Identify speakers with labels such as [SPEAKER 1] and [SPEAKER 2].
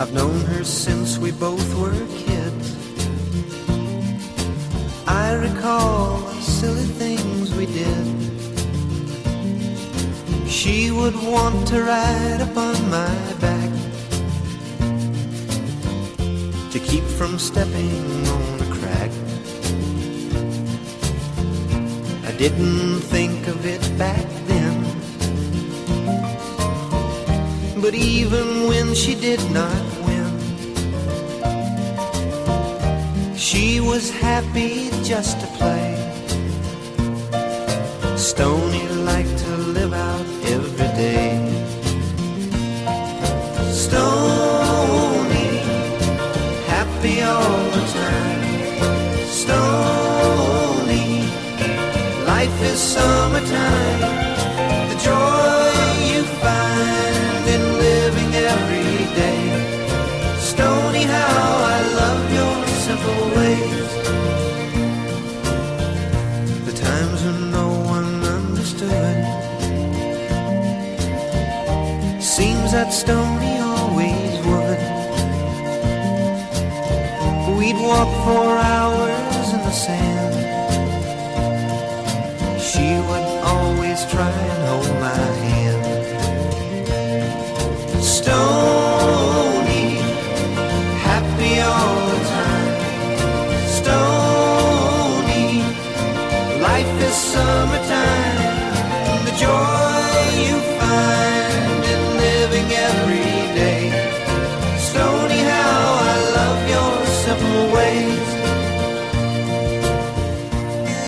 [SPEAKER 1] I've known her since we both were kids. I recall the silly things we did. She would want to ride upon my back to keep from stepping on a crack. I didn't think of it back then. But even when she did not was happy just to play. Stony liked to live out every day. Stony, happy all the time. Stony, life is summertime. seems that Stony always would. We'd walk for hours in the sand. She would always try and hold my hand. Stony, happy all the time. Stony, life is summertime.